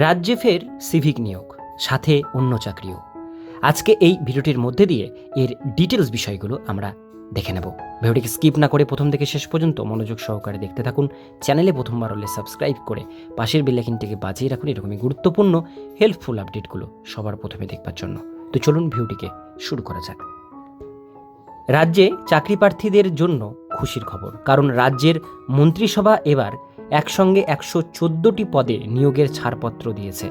রাজ্যে ফের সিভিক নিয়োগ, সাথে অন্য চাকরিও। আজকে এই ভিডিওটির মধ্যে দিয়ে এর ডিটেলস বিষয়গুলো আমরা দেখে নেব। ভিডিওটিকে স্কিপ না করে প্রথম থেকে শেষ পর্যন্ত মনোযোগ সহকারে দেখতে থাকুন। চ্যানেলে প্রথমবার হলে সাবস্ক্রাইব করে পাশের বেলাইকিনটিকে বাজিয়ে রাখুন। এরকমই গুরুত্বপূর্ণ হেল্পফুল আপডেটগুলো সবার প্রথমে দেখবার জন্য। তো চলুন ভিডিওটিকে শুরু করা যাক। রাজ্যে চাকরি প্রার্থীদের জন্য খুশির খবর, কারণ রাজ্যের মন্ত্রিসভা এবার একসঙ্গে একশো চোদ্দোটি পদে নিয়োগের ছাড়পত্র দিয়েছে।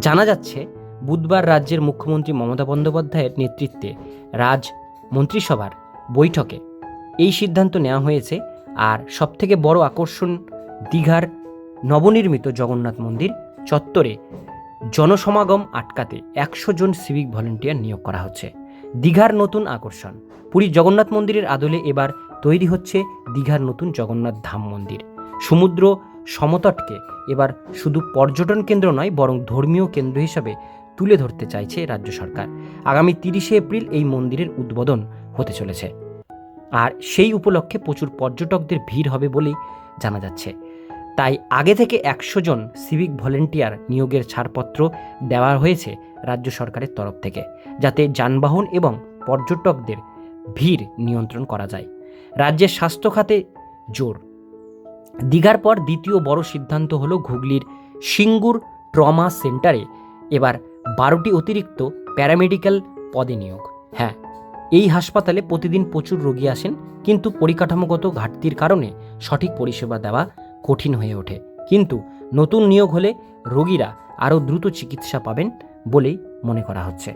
জানা যাচ্ছে, বুধবার রাজ্যের মুখ্যমন্ত্রী মমতা বন্দ্যোপাধ্যায়ের নেতৃত্বে রাজ মন্ত্রিসভার বৈঠকে এই সিদ্ধান্ত নেওয়া হয়েছে আর সবথেকে বড় আকর্ষণ দীঘার নবনির্মিত জগন্নাথ মন্দির চত্বরে জনসমাগম আটকাতে একশো জন সিভিক ভলেন্টিয়ার নিয়োগ করা হচ্ছে। দীঘার নতুন আকর্ষণ, পুরী জগন্নাথ মন্দিরের আদলে এবার তৈরি হচ্ছে দীঘার নতুন জগন্নাথ ধাম মন্দির। সমুদ্র সমতটকে এবার শুধু পর্যটন কেন্দ্র নয়, বরং ধর্মীয় কেন্দ্র হিসাবে তুলে ধরতে চাইছে রাজ্য সরকার। আগামী তিরিশে এপ্রিল এই মন্দিরের উদ্বোধন হতে চলেছে। আর সেই উপলক্ষে প্রচুর পর্যটকদের ভিড় হবে বলেই জানা যাচ্ছে। তাই আগে থেকে একশো জন সিভিক ভলেন্টিয়ার নিয়োগের ছাড়পত্র দেওয়া হয়েছে রাজ্য সরকারের তরফ থেকে, যাতে যানবাহন এবং পর্যটকদের ভিড় নিয়ন্ত্রণ করা যায়। রাজ্যের স্বাস্থ্য খাতে জোর। দীঘার পর দ্বিতীয় বড় সিদ্ধান্ত হলো হুগলির সিঙ্গুর ট্রমা সেন্টারে এবার বারোটি অতিরিক্ত প্যারামেডিক্যাল পদে নিয়োগ। হ্যাঁ এই হাসপাতালে প্রতিদিন প্রচুর রোগী আসেন, কিন্তু পরিকাঠামোগত ঘাটতির কারণে সঠিক পরিষেবা দেওয়া কঠিন হয়ে ওঠে। কিন্তু নতুন নিয়োগ হলে রোগীরা আরও দ্রুত চিকিৎসা পাবেন বলেই মনে করা হচ্ছে।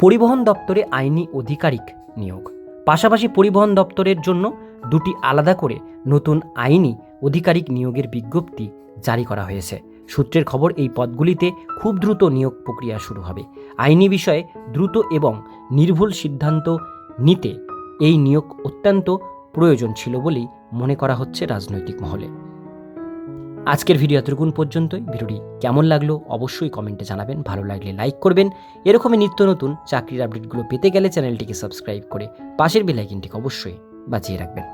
পরিবহন দপ্তরে আইনি আধিকারিক নিয়োগ। পাশাপাশি পরিবহন দপ্তরের জন্য দুটি আলাদা করে নতুন আইনি আধিকারিক নিয়োগের বিজ্ঞপ্তি জারি করা হয়েছে। সূত্রের খবর, এই পদগুলিতে খুব দ্রুত নিয়োগ প্রক্রিয়া শুরু হবে। আইনি বিষয়ে দ্রুত এবং নির্ভুল সিদ্ধান্ত নিতে এই নিয়োগ অত্যন্ত প্রয়োজন ছিল বলেই মনে করা হচ্ছে রাজনৈতিক মহলে। আজকের ভিডিও এতটুকুন পর্যন্তই। ভিডিওটি কেমন লাগল অবশ্যই কমেন্টে জানাবেন। ভালো লাগলে লাইক করবেন। এরকমই নিত্য নতুন চাকরির আপডেটগুলো পেতে গেলে চ্যানেলটিকে সাবস্ক্রাইব করে পাশের বেলাইকিনটিকে অবশ্যই বাঁচিয়ে রাখবেন